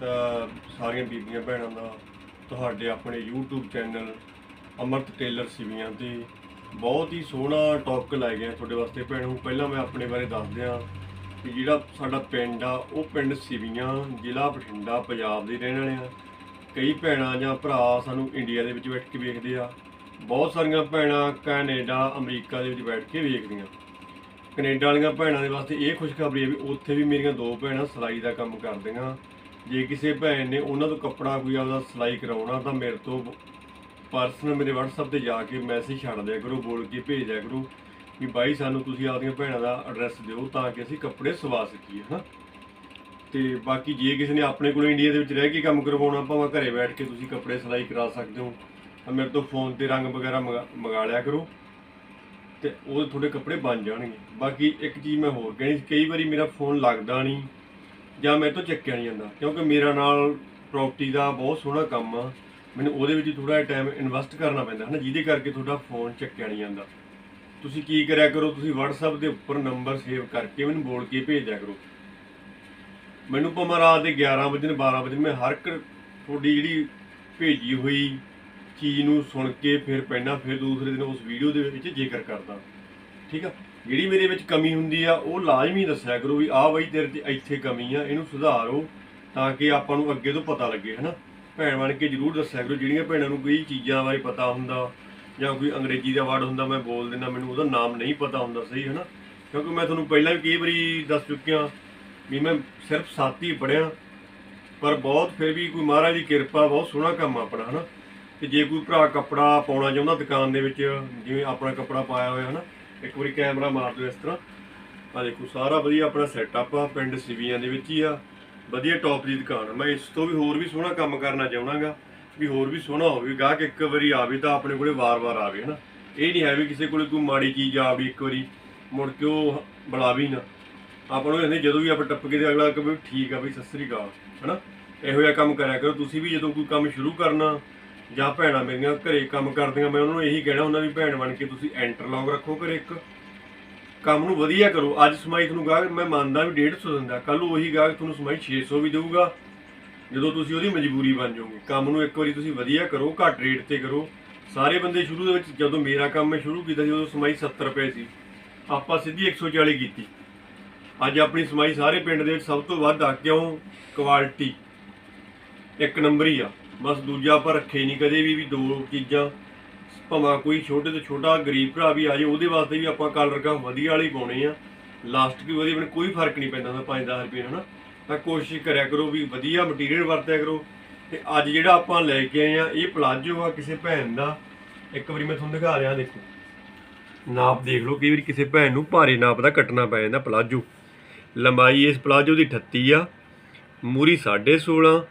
ਤਾਂ ਸਾਰੀਆਂ ਬੀਬੀਆਂ ਭੈਣਾਂ ਦਾ ਤੁਹਾਡੇ ਆਪਣੇ YouTube channel Amrat Tailor Siviyan ਤੇ ਬਹੁਤ ਹੀ ਸੋਹਣਾ ਟੌਪਿਕ ਲੈ ਗਿਆ ਤੁਹਾਡੇ ਵਾਸਤੇ ਭੈਣੋ। ਪਹਿਲਾਂ ਮੈਂ ਆਪਣੇ ਬਾਰੇ ਦੱਸ ਦਿਆਂ ਕਿ ਜਿਹੜਾ ਸਾਡਾ ਪਿੰਡ ਆ, ਉਹ ਪਿੰਡ ਸਿਵੀਆਂ, ਜ਼ਿਲ੍ਹਾ ਬਠਿੰਡਾ, ਪੰਜਾਬ ਦੇ ਰਹਿਣ ਵਾਲੇ ਆ। ਕਈ ਭੈਣਾਂ ਜਾਂ ਭਰਾ ਸਾਨੂੰ ਇੰਡੀਆ ਦੇ ਵਿੱਚ ਬੈਠ ਕੇ ਵੇਖਦੇ ਆ। ਬਹੁਤ ਸਾਰੀਆਂ ਭੈਣਾਂ ਕੈਨੇਡਾ, ਅਮਰੀਕਾ ਦੇ ਵਿੱਚ ਬੈਠ ਕੇ ਵੇਖਦੀਆਂ। ਕੈਨੇਡਾ ਵਾਲੀਆਂ ਭੈਣਾਂ ਦੇ ਵਾਸਤੇ ਇਹ ਖੁਸ਼ਖਬਰੀ ਹੈ ਵੀ ਉੱਥੇ ਵੀ ਮੇਰੀਆਂ ਦੋ ਭੈਣਾਂ ਸਿਲਾਈ ਦਾ ਕੰਮ ਕਰਦੀਆਂ। ਜੇ ਕਿਸੇ ਭੈਣ ਨੇ ਉਹਨਾਂ ਤੋਂ ਕੱਪੜਾ ਕੋਈ ਆਪਦਾ ਸਿਲਾਈ ਕਰਾਉਣਾ ਤਾਂ ਮੇਰੇ ਤੋਂ ਪਰਸਨਲ ਮੇਰੇ WhatsApp ਤੇ ਜਾ ਕੇ ਮੈਸੇਜ ਛੱਡ ਦਿਆ ਕਰੋ, ਬੋਲ ਕੇ ਭੇਜ ਦਿਆ ਕਰੋ ਵੀ ਬਾਈ ਸਾਨੂੰ ਤੁਸੀਂ ਆਪਦੀਆਂ ਭੈਣਾਂ ਦਾ ਐਡਰੈਸ ਦਿਓ ਤਾਂ ਕਿ ਅਸੀਂ ਕੱਪੜੇ ਸਵਾ ਸਕੀਏ, ਹਨਾ? ਤੇ ਬਾਕੀ ਜੇ ਕਿਸੇ ਨੇ ਆਪਣੇ ਕੋਲ ਇੰਡੀਆ ਦੇ ਵਿੱਚ ਰਹਿ ਕੇ ਕੰਮ ਕਰਵਾਉਣਾ, ਭਾਵੇਂ ਘਰੇ ਬੈਠ ਕੇ ਤੁਸੀਂ ਕੱਪੜੇ ਸਿਲਾਈ ਕਰਾ ਸਕਦੇ ਹੋ, ਤਾਂ ਮੇਰੇ ਤੋਂ ਫੋਨ ਤੇ ਰੰਗ ਵਗੈਰਾ ਮੰਗਾ ਮੰਗਾ ਲਿਆ ਕਰੋ ਤੇ ਉਹ ਤੁਹਾਡੇ ਕੱਪੜੇ ਬਣ ਜਾਣਗੇ। ਬਾਕੀ ਇੱਕ ਚੀਜ਼ ਮੈਂ ਹੋਰ ਕਹਿਣੀ ਕਈ ਵਾਰੀ ਮੇਰਾ ਫੋਨ ਲੱਗਦਾ ਨਹੀਂ। ਜਾਂ ਮੇਰੇ ਤੋਂ ਚੱਕਿਆ ਨਹੀਂ ਜਾਂਦਾ। ਕਿਉਂਕਿ ਮੇਰਾ ਨਾਲ ਪ੍ਰਾਪਰਟੀ ਦਾ ਬਹੁਤ ਸੋਹਣਾ ਕੰਮ ਆ। ਮੈਨੂੰ ਉਹਦੇ ਵਿੱਚ ਥੋੜਾ ਜਿਹਾ ਟਾਈਮ ਇਨਵੈਸਟ ਕਰਨਾ ਪੈਂਦਾ ਹੈ ਨਾ ਜਿਹਦੇ ਕਰਕੇ ਤੁਹਾਡਾ ਫੋਨ ਚੱਕਿਆ ਨਹੀਂ ਜਾਂਦਾ। ਤੁਸੀਂ ਕੀ ਕਰਿਆ ਕਰੋ, ਤੁਸੀਂ WhatsApp ਦੇ ਉੱਪਰ ਨੰਬਰ ਸੇਵ ਕਰਕੇ ਮੈਨੂੰ ਬੋਲ ਕੇ ਭੇਜ ਦਿਆ ਕਰੋ। ਮੈਨੂੰ ਭਾਵੇਂ ਰਾਤ ਦੇ 11 ਵਜੇ 12 ਵਜੇ ਮੈਂ ਹਰ ਇੱਕ ਤੁਹਾਡੀ ਜਿਹੜੀ ਭੇਜੀ ਹੋਈ ਚੀਜ਼ ਨੂੰ ਸੁਣ ਕੇ ਫਿਰ ਪੈਣਾ ਫਿਰ ਦੂਸਰੇ ਦਿਨ ਉਸ ਵੀਡੀਓ ਦੇ ਵਿੱਚ ਜ਼ਿਕਰ ਕਰਦਾ। ਠੀਕ ਆ? ਜਿਹੜੀ ਮੇਰੇ ਵਿੱਚ ਕਮੀ ਹੁੰਦੀ ਆ, ਉਹ ਲਾਜ਼ਮੀ ਦੱਸਿਆ ਕਰੋ ਵੀ ਆਹ ਬਈ ਤੇਰੇ 'ਚ ਇੱਥੇ ਕਮੀ ਆ, ਇਹਨੂੰ ਸੁਧਾਰੋ ਤਾਂ ਕਿ ਆਪਾਂ ਨੂੰ ਅੱਗੇ ਤੋਂ ਪਤਾ ਲੱਗੇ, ਹਨਾ? ਭੈਣ ਬਣ ਕੇ ਜਰੂਰ ਦੱਸਿਆ ਕਰੋ, ਜਿਹੜੀਆਂ ਭੈਣਾਂ ਨੂੰ ਕੋਈ ਚੀਜ਼ਾਂ ਬਾਰੇ ਪਤਾ ਹੁੰਦਾ ਜਾਂ ਕੋਈ ਅੰਗਰੇਜ਼ੀ ਦਾ ਵਰਡ ਹੁੰਦਾ, ਮੈਂ ਬੋਲ ਦਿੰਦਾ, ਮੈਨੂੰ ਉਹਦਾ ਨਾਮ ਨਹੀਂ ਪਤਾ ਹੁੰਦਾ ਸਹੀ, ਹਨਾ? ਕਿਉਂਕਿ ਮੈਂ ਤੁਹਾਨੂੰ ਪਹਿਲਾਂ ਵੀ ਕਈ ਵਾਰੀ ਦੱਸ ਚੁੱਕਿਆ ਵੀ ਮੈਂ ਸਿਰਫ ਸੱਤ ਹੀ ਪੜਿਆ ਪਰ ਬਹੁਤ ਫਿਰ ਵੀ ਕੋਈ ਮਹਾਰਾਜ ਦੀ ਕਿਰਪਾ, ਬਹੁਤ ਸੋਹਣਾ ਕੰਮ ਆ ਆਪਣਾ, ਹਨਾ? ਤੇ ਜੇ ਕੋਈ ਭਰਾ ਕੱਪੜਾ ਪਾਉਣਾ ਚਾਹੁੰਦਾ ਦੁਕਾਨ ਦੇ ਵਿੱਚ, ਜਿਵੇਂ ਆਪਣਾ ਕੱਪੜਾ ਪਾਇਆ ਹੋਇਆ, ਹਨਾ? ਇੱਕ ਵਾਰੀ ਕੈਮਰਾ ਮਾਰ ਦਿਓ ਇਸ ਤਰ੍ਹਾਂ। ਆ ਦੇਖੋ, ਸਾਰਾ ਵਧੀਆ ਆਪਣਾ ਸੈਟਅਪ ਆ, ਪਿੰਡ ਸਿਵੀਆਂ ਦੇ ਵਿੱਚ ਹੀ ਆ। ਵਧੀਆ ਟੌਪ ਦੀ ਦੁਕਾਨ ਆ। ਮੈਂ ਇਸ ਤੋਂ ਵੀ ਹੋਰ ਵੀ ਸੋਹਣਾ ਕੰਮ ਕਰਨਾ ਚਾਹਣਾਗਾ ਵੀ ਹੋਰ ਵੀ ਸੋਹਣਾ ਹੋਵੇ ਗਾਹਕ ਇੱਕ ਵਾਰੀ ਆਵੇ ਤਾਂ ਆਪਣੇ ਕੋਲੇ ਵਾਰ-ਵਾਰ ਆਵੇ, ਹਨਾ। ਇਹ ਨਹੀਂ ਹੈ ਵੀ ਕਿਸੇ ਕੋਲੇ ਕੋਈ ਮਾੜੀ ਚੀਜ਼ ਆਵੇ ਇੱਕ ਵਾਰੀ, ਮੁੜ ਕੇ ਉਹ ਬੁਲਾਵੇ ਹੀ ਨਾ। ਆਪਾਂ ਨੂੰ ਇਹਨੇ ਜਦੋਂ ਵੀ ਆਪਾਂ ਟੱਪ ਕੇ ਤੇ ਅਗਲਾ ਕਹੇ ਵੀ ਠੀਕ ਆ ਬਈ, ਸਤਿ ਸ੍ਰੀ ਅਕਾਲ, ਹਨਾ। ਇਹੋ ਜਿਹਾ ਕੰਮ ਕਰਿਆ ਕਰੋ। ਤੁਸੀਂ ਵੀ ਜਦੋਂ ਕੋਈ ਕੰਮ ਸ਼ੁਰੂ ਕਰਨਾ ਜਾਂ ਭੈਣਾਂ ਮੇਰੀਆਂ ਘਰੇ ਕੰਮ ਕਰਦੀਆਂ, ਮੈਂ ਉਹਨਾਂ ਨੂੰ ਇਹੀ ਕਹਿਣਾ, ਉਹਨਾਂ ਵੀ ਭੈਣ ਬਣ ਕੇ ਤੁਸੀਂ ਐਂਟਰਲੌਗ ਰੱਖੋ ਘਰੇ ਇੱਕ। ਕੰਮ ਨੂੰ ਵਧੀਆ ਕਰੋ। ਅੱਜ ਸਮਾਈ ਤੁਹਾਨੂੰ ਗਾਹਕ, ਮੈਂ ਮੰਨਦਾ ਵੀ 150 ਦਿੰਦਾ ਕੱਲ ਨੂੰ ਉਹੀ ਗਾਹਕ ਤੁਹਾਨੂੰ ਸਮਾਈ 600 ਵੀ ਦੇਊਗਾ, ਜਦੋਂ ਤੁਸੀਂ ਉਹਦੀ ਮਜਬੂਰੀ ਬਣ ਜਾਓਗੇ। ਕੰਮ ਨੂੰ ਇੱਕ ਵਾਰੀ ਤੁਸੀਂ ਵਧੀਆ ਕਰੋ, ਘੱਟ ਰੇਟ ਤੇ ਕਰੋ। ਸਾਰੇ ਬੰਦੇ ਸ਼ੁਰੂ ਦੇ ਵਿੱਚ, ਜਦੋਂ ਮੇਰਾ ਕੰਮ ਮੈਂ ਸ਼ੁਰੂ ਕੀਤਾ ਸੀ, ਉਦੋਂ ਸਮਾਈ 70 ਰੁਪਏ ਸੀ। ਆਪਾਂ ਸਿੱਧੀ 140 ਕੀਤੀ। ਅੱਜ ਆਪਣੀ ਸਮਾਈ ਸਾਰੇ ਪਿੰਡ ਦੇ ਵਿੱਚ ਸਭ ਤੋਂ ਵੱਧ ਆ ਕਿਉਂ? ਕੁਆਲਿਟੀ ਇੱਕ ਨੰਬਰ ਹੀ ਆ। ਬਸ ਦੂਜਾ ਆਪਾਂ ਰੱਖੇ ਨਹੀਂ ਕਦੇ ਵੀ ਵੀ ਦੋ ਚੀਜ਼ਾਂ। ਭਾਵੇਂ ਕੋਈ ਛੋਟੇ ਤੋਂ ਛੋਟਾ ਗਰੀਬ ਭਰਾ ਵੀ ਆ ਜਾਏ ਉਹਦੇ ਵਾਸਤੇ ਵੀ ਆਪਾਂ ਕਲਰ ਕਾ ਵਧੀਆ ਵਾਲੇ ਪਾਉਣੇ ਆ। ਲਾਸਟ ਵੀ ਉਹਦੇ ਬਣੇ ਕੋਈ ਫ਼ਰਕ ਨਹੀਂ ਪੈਂਦਾ ਹੁੰਦਾ 5-10 ਰੁਪਏ ਹਨਾ। ਤਾਂ ਕੋਸ਼ਿਸ਼ ਕਰਿਆ ਕਰੋ ਵੀ ਵਧੀਆ ਮਟੀਰੀਅਲ ਵਰਤਿਆ ਕਰੋ। ਤੇ ਅੱਜ ਜਿਹੜਾ ਆਪਾਂ ਲੈ ਕੇ ਆਏ ਆ, ਇਹ ਪਲਾਜੋ ਆ ਕਿਸੇ ਭੈਣ ਦਾ। ਇੱਕ ਵਾਰੀ ਮੈਂ ਤੁਹਾਨੂੰ ਦਿਖਾ ਰਿਹਾ, ਦੇਖੋ। ਨਾਪ ਦੇਖ ਲਓ, ਕਈ ਵਾਰੀ ਕਿਸੇ ਭੈਣ ਨੂੰ ਭਾਰੇ ਨਾਪ ਦਾ ਕੱਟਣਾ ਪੈ ਜਾਂਦਾ ਪਲਾਜੋ ਲੰਬਾਈ ਇਸ ਪਲਾਜੋ ਦੀ 38 ਆ। ਮੂਰੀ 16.5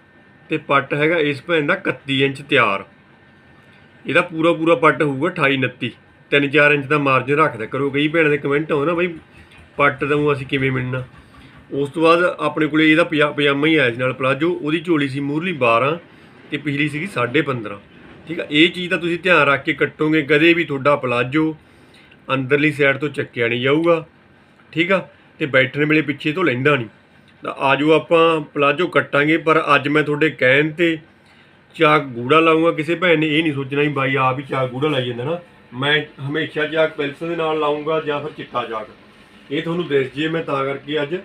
ਤੇ ਪੱਟ ਹੈਗਾ ਇਸ ਭੈਣ ਦਾ 31 ਇੰਚ ਤਿਆਰ। ਇਹਦਾ ਪੂਰਾ ਪੂਰਾ ਪੱਟ ਹੋਊਗਾ 28 29 3-4 ਇੰਚ ਦਾ ਮਾਰਜਨ ਰੱਖਦਾ ਕਰੋ। ਕਈ ਭੈਣਾਂ ਦੇ ਕਮੈਂਟ ਆਉਂਦਾ ਬਈ ਪੱਟ ਦਾ ਅਸੀਂ ਕਿਵੇਂ ਮਿਲਣਾ। ਉਸ ਤੋਂ ਬਾਅਦ ਆਪਣੇ ਕੋਲੇ ਇਹਦਾ ਪਜਾ- ਪਜਾਮਾ ਹੀ ਆਇਆ ਸੀ ਨਾਲ ਪਲਾਜੋ ਉਹਦੀ ਝੋਲੀ ਸੀ ਮੂਰਲੀ 12 ਤੇ ਪਿਛਲੀ ਸੀਗੀ 15.5 ਠੀਕ ਆ, ਇਹ ਚੀਜ਼ ਦਾ ਤੁਸੀਂ ਧਿਆਨ ਰੱਖ ਕੇ ਕੱਟੋਗੇ ਕਦੇ ਵੀ ਤੁਹਾਡਾ ਪਲਾਜੋ ਅੰਦਰਲੀ ਸਾਈਡ ਤੋਂ ਚੱਕਿਆ ਨਹੀਂ ਜਾਊਗਾ। ਠੀਕ ਆ, ਤੇ ਬੈਠਣ ਵੇਲੇ ਪਿੱਛੇ ਤੋਂ ਲੈਂਦਾ ਨਹੀਂ। ਆਜੋ ਆਪਾਂ ਪਲਾਜੋ ਕੱਟਾਂਗੇ, ਪਰ ਅੱਜ ਮੈਂ ਤੁਹਾਡੇ ਕਹਿਣ ਤੇ ਚਾਕ ਗੂੜਾ ਲਾਉਂਗਾ ਕਿਸੇ ਭੈਣ ਨੇ ਇਹ ਨਹੀਂ ਸੋਚਣਾ ਵੀ ਬਾਈ ਆਪ ਹੀ ਚਾਕ ਗੂੜਾ ਲਾਈ ਜਾਂਦਾ ਨਾ। ਮੈਂ ਹਮੇਸ਼ਾ ਚਾਕ ਪੈਨਸਲ ਦੇ ਨਾਲ ਲਾਉਂਗਾ ਜਾਂ ਫਿਰ ਚਿੱਟਾ ਚਾਕ। ਇਹ ਤੁਹਾਨੂੰ ਦਿਸ ਜੇ ਮੈਂ ਤਾਂ ਕਰਕੇ ਅੱਜ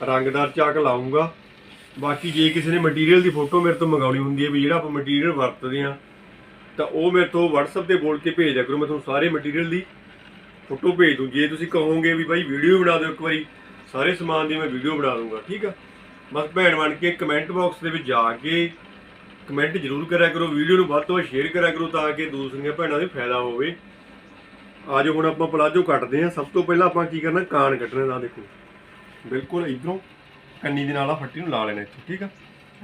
ਰੰਗਦਾਰ ਚਾਕ ਲਾਉਂਗਾ ਬਾਕੀ ਜੇ ਕਿਸੇ ਨੇ ਮਟੀਰੀਅਲ ਦੀ ਫੋਟੋ ਮੇਰੇ ਤੋਂ ਮੰਗਾਉਣੀ ਹੁੰਦੀ ਹੈ ਵੀ ਜਿਹੜਾ ਆਪਾਂ ਮਟੀਰੀਅਲ ਵਰਤਦੇ ਆ ਤਾਂ ਉਹ ਮੇਰੇ ਤੋਂ WhatsApp ਤੇ ਬੋਲ ਕੇ ਭੇਜ ਦਿਆ ਕਰੋ। ਮੈਂ ਤੁਹਾਨੂੰ ਸਾਰੇ ਮਟੀਰੀਅਲ ਦੀ ਫੋਟੋ ਭੇਜ ਦੂੰ। ਜੇ ਤੁਸੀਂ ਕਹੋਗੇ ਵੀ ਬਾਈ ਵੀਡੀਓ ਬਣਾ ਦਿਓ ਇੱਕ ਵਾਰੀ ਸਾਰੇ ਸਮਾਨ ਦੀ ਮੈਂ ਵੀਡੀਓ ਬਣਾ ਦੂੰਗਾ ਠੀਕ ਆ? ਬਸ ਭੈਣ ਬਣ ਕੇ ਕਮੈਂਟ ਬਾਕਸ ਦੇ ਵਿੱਚ ਜਾ ਕੇ ਕਮੈਂਟ ਜ਼ਰੂਰ ਕਰਿਆ ਕਰੋ ਵੀਡੀਓ ਨੂੰ ਵੱਧ ਤੋਂ ਵੱਧ ਸ਼ੇਅਰ ਕਰਿਆ ਕਰੋ ਤਾਂ ਕਿ ਦੂਸਰੀਆਂ ਭੈਣਾਂ ਨੂੰ ਫਾਇਦਾ ਹੋਵੇ। ਆਜੋ ਹੁਣ ਆਪਾਂ ਪਲਾਜੋ ਕੱਟਦੇ ਹਾਂ। ਸਭ ਤੋਂ ਪਹਿਲਾਂ ਆਪਾਂ ਕੀ ਕਰਨਾ, ਕਾਨ ਕੱਟਣੇ ਦਾ ਦੇਖੋ। ਬਿਲਕੁਲ ਇਧਰੋਂ ਕੰਨੀ ਦੇ ਨਾਲ ਆ ਫੱਟੀ ਨੂੰ ਲਾ ਲੈਣਾ ਇੱਥੇ, ਠੀਕ ਆ?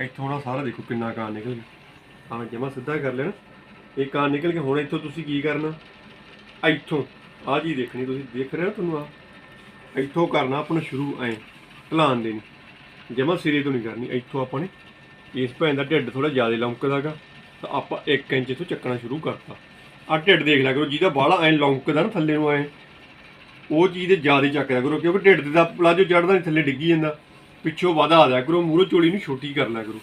ਇੱਥੋਂ ਨਾ ਸਾਰਾ ਦੇਖੋ ਕਿੰਨਾ ਕਾਨ ਨਿਕਲ ਗਿਆ। ਆਹ ਜਮਾ ਸਿੱਧਾ ਕਰ ਲੈਣਾ। ਇਹ ਕਾਨ ਨਿਕਲ ਕੇ ਹੁਣ ਇੱਥੋਂ ਤੁਸੀਂ ਕੀ ਕਰਨਾ? ਇੱਥੋਂ। ਆਹ ਜੀ ਦੇਖਣੀ ਤੁਸੀਂ। ਦੇਖ ਰਹੇ ਹੋ ਤੁਹਾਨੂੰ ਆ ਇੱਥੋਂ ਕਰਨਾ ਆਪਣਾ ਸ਼ੁਰੂ, ਐ ਢਲਾਨ ਦੇਣੀ। ਜਮਾ ਸਿਰੇ ਤੋਂ ਨਹੀਂ ਕਰਨੀ, ਇੱਥੋਂ ਆਪਾਂ ਨੇ ਇਸ ਭੈਣ ਦਾ ਢਿੱਡ ਥੋੜਾ ਜ਼ਿਆਦਾ ਲੰਕਦਾਗਾ, ਤਾਂ ਆਪਾਂ 1 ਇੰਚ ਤੋਂ ਚੱਕਣਾ ਸ਼ੁਰੂ ਕਰਤਾ। ਆ ਢਿੱਡ ਦੇਖ ਲਿਆ ਕਰੋ, ਜਿਹਦਾ ਬਾਹਲਾ ਐ ਲੌਂਕਦਾ ਨਾ ਥੱਲੇ ਨੂੰ ਐ, ਉਹ ਚੀਜ਼ ਦੇ ਜ਼ਿਆਦਾ ਚੱਕ ਲਿਆ ਕਰੋ, ਕਿਉਂਕਿ ਢਿੱਡ ਦਾ ਪਲਾਜੋ ਚੜਦਾ ਨਹੀਂ ਥੱਲੇ ਡਿੱਗੀ ਜਾਂਦਾ। ਪਿੱਛੋਂ ਵਧਾ ਦਿਆ ਕਰੋ, ਮੂਹਰੋਂ ਚੋਲੀ ਨੂੰ ਛੋਟੀ ਕਰ ਲਿਆ ਕਰੋ।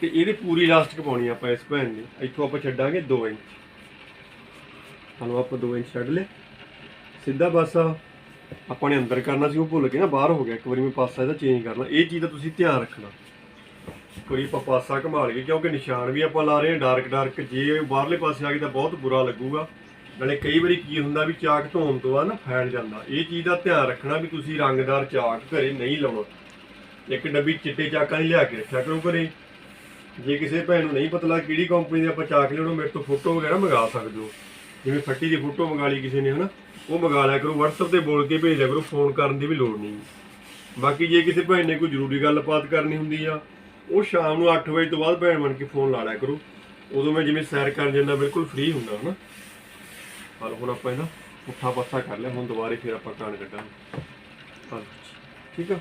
ਤੇ ਇਹਦੇ ਪੂਰੀ ਇਲਾਸਟਿਕ ਪਾਉਣੀ ਆਪਾਂ ਇਸ ਭੈਣ ਨੇ ਇੱਥੋਂ ਆਪਾਂ ਛੱਡਾਂਗੇ 2 ਇੰਚ। ਸਾਨੂੰ ਆਪਾਂ 2 ਇੰਚ ਛੱਡ ਲਿਆ ਸਿੱਧਾ ਪਾਸਾ ਆਪਾਂ ਨੇ ਅੰਦਰ ਕਰਨਾ ਸੀ, ਉਹ ਭੁੱਲ ਕੇ ਨਾ, ਬਾਹਰ ਹੋ ਗਿਆ। ਇੱਕ ਵਾਰੀ ਮੈਂ ਪਾਸਾ ਇਹਦਾ ਚੇਂਜ ਕਰਨਾ ਇਹ ਚੀਜ਼ ਦਾ ਤੁਸੀਂ ਧਿਆਨ ਰੱਖਣਾ। ਕੋਈ ਆਪਾਂ ਪਾਸਾ ਘੁਮਾ ਲਈਏ, ਕਿਉਂਕਿ ਨਿਸ਼ਾਨ ਵੀ ਆਪਾਂ ਲਾ ਰਹੇ ਹਾਂ ਡਾਰਕ ਡਾਰਕ ਜੇ ਬਾਹਰਲੇ ਪਾਸੇ ਆ ਗਈ ਤਾਂ ਬਹੁਤ ਬੁਰਾ ਲੱਗੂਗਾ। ਨਾਲੇ ਕਈ ਵਾਰੀ ਕੀ ਹੁੰਦਾ ਵੀ ਚਾਕ ਧੋਣ ਤੋਂ ਬਾਅਦ ਨਾ ਫੈਲ ਜਾਂਦਾ। ਇਹ ਚੀਜ਼ ਦਾ ਧਿਆਨ ਰੱਖਣਾ ਵੀ ਤੁਸੀਂ ਰੰਗਦਾਰ ਚਾਕ ਘਰੇ ਨਹੀਂ ਲਾਉਣਾ। ਇੱਕ ਡੱਬੀ ਚਿੱਟੇ ਚਾਕਾਂ ਦੀ ਲਿਆ ਕੇ ਰੱਖਿਆ ਕਰੋ ਘਰੇ। ਜੇ ਕਿਸੇ ਭੈਣ ਨੂੰ ਨਹੀਂ ਪਤਾ ਲੱਗ ਕਿਹੜੀ ਕੰਪਨੀ ਦੇ ਆਪਾਂ ਚਾਕ ਲਿਆਉਣਾ ਮੇਰੇ ਤੋਂ ਫੋਟੋ ਵਗੈਰਾ ਮੰਗਾ ਸਕਦੇ ਹੋ। ਜਿਵੇਂ ਫੱਟੀ ਦੀ ਫੋਟੋ ਮੰਗਾ ਲਈ ਕਿਸੇ ਨੇ, ਹਨਾ? ਉਹ ਮੰਗਾ ਲਿਆ ਕਰੋ WhatsApp ਤੇ ਬੋਲ ਕੇ ਭੇਜ ਲਿਆ ਕਰੋ ਫੋਨ ਕਰਨ ਦੀ ਵੀ ਲੋੜ ਨਹੀਂ। ਬਾਕੀ ਜੇ ਕਿਸੇ ਭੈਣ ਨੇ ਕੋਈ ਜ਼ਰੂਰੀ ਗੱਲਬਾਤ ਕਰਨੀ ਹੁੰਦੀ ਆ ਉਹ ਸ਼ਾਮ ਨੂੰ 8 ਵਜੇ ਤੋਂ ਬਾਅਦ ਭੈਣ ਬਣ ਕੇ ਫੋਨ ਲਾ ਲਿਆ ਕਰੋ। ਉਦੋਂ ਮੈਂ ਜਿਵੇਂ ਸੈਰ ਕਰਨ ਜਾਂਦਾ ਬਿਲਕੁਲ ਫ੍ਰੀ ਹੁੰਦਾ ਹਨਾ? ਪਰ ਹੁਣ ਆਪਾਂ ਇਹਦਾ ਪੁੱਠਾ ਪਾਸਾ ਕਰ ਲਿਆ ਹੁਣ ਦੁਬਾਰੇ ਫਿਰ ਆਪਾਂ ਕਾਣ ਕੱਢਾਂਗੇ। ਹਾਂ, ਠੀਕ ਆ?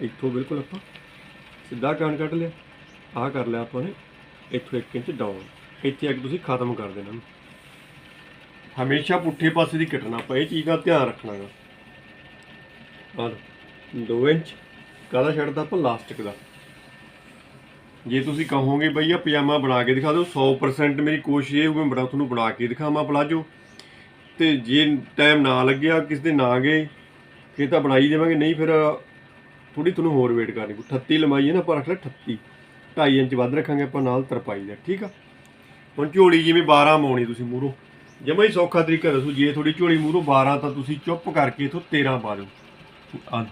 ਇੱਥੋਂ ਬਿਲਕੁਲ ਆਪਾਂ ਸਿੱਧਾ ਕਾਣ ਕੱਢ ਲਿਆ। ਆਹ ਕਰ ਲਿਆ ਆਪਾਂ ਨੇ ਇੱਥੋਂ 1 ਇੰਚ ਡਾਊਨ ਇੱਥੇ ਆ ਕੇ ਤੁਸੀਂ ਖਤਮ ਕਰ ਦੇਣਾ। ਹਮੇਸ਼ਾ ਪੁੱਠੇ ਪਾਸੇ ਦੀ ਕੱਟਣਾ ਆਪਾਂ ਇਹ ਚੀਜ਼ ਦਾ ਧਿਆਨ ਰੱਖਣਾ ਗਾ। ਆਹ 2 ਇੰਚ, ਕਾਹਦਾ ਛੱਡਦਾ ਆਪਾਂ ਲਾਸਟਿਕ ਦਾ। ਜੇ ਤੁਸੀਂ ਕਹੋਗੇ ਬਈ ਆ ਪਜਾਮਾ ਬਣਾ ਕੇ ਦਿਖਾ ਦਿਓ 100% ਮੇਰੀ ਕੋਸ਼ਿਸ਼ ਇਹ ਹੋਊਗੀ ਬੜਾ ਤੁਹਾਨੂੰ ਬਣਾ ਕੇ ਦਿਖਾਵਾਂ ਪਲਾਜੋ। ਤੇ ਜੇ ਟਾਈਮ ਨਾ ਲੱਗਿਆ, ਕਿਸ ਦੇ ਨਾ ਗਏ, ਫਿਰ ਤਾਂ ਬਣਾਈ ਦੇਵਾਂਗੇ, ਨਹੀਂ ਫਿਰ ਥੋੜੀ ਤੁਹਾਨੂੰ ਹੋਰ ਵੇਟ ਕਰਨੀ ਪਊ। 38 ਲੰਬਾਈ ਹੈ ਨਾ, ਆਪਾਂ ਰੱਖ ਲੈ 38 2.5 ਇੰਚ ਵੱਧ ਰੱਖਾਂਗੇ ਆਪਾਂ, ਨਾਲ ਤਰਪਾਈ ਦਾ, ਠੀਕ ਆ? ਹੁਣ ਝੋਲੀ ਜਿਵੇਂ 12 ਮਾਉਣੀ ਤੁਸੀਂ ਮੂਹਰੋਂ। ਜਮਾ ਹੀ ਸੌਖਾ ਤਰੀਕਾ ਦੱਸੋ, ਜੇ ਤੁਹਾਡੀ ਝੋਲੀ ਮੂਹਰੋਂ 12 ਤਾਂ ਤੁਸੀਂ ਚੁੱਪ ਕਰਕੇ ਇਥੋਂ 13 ਪਾ ਦਿਓ। ਆ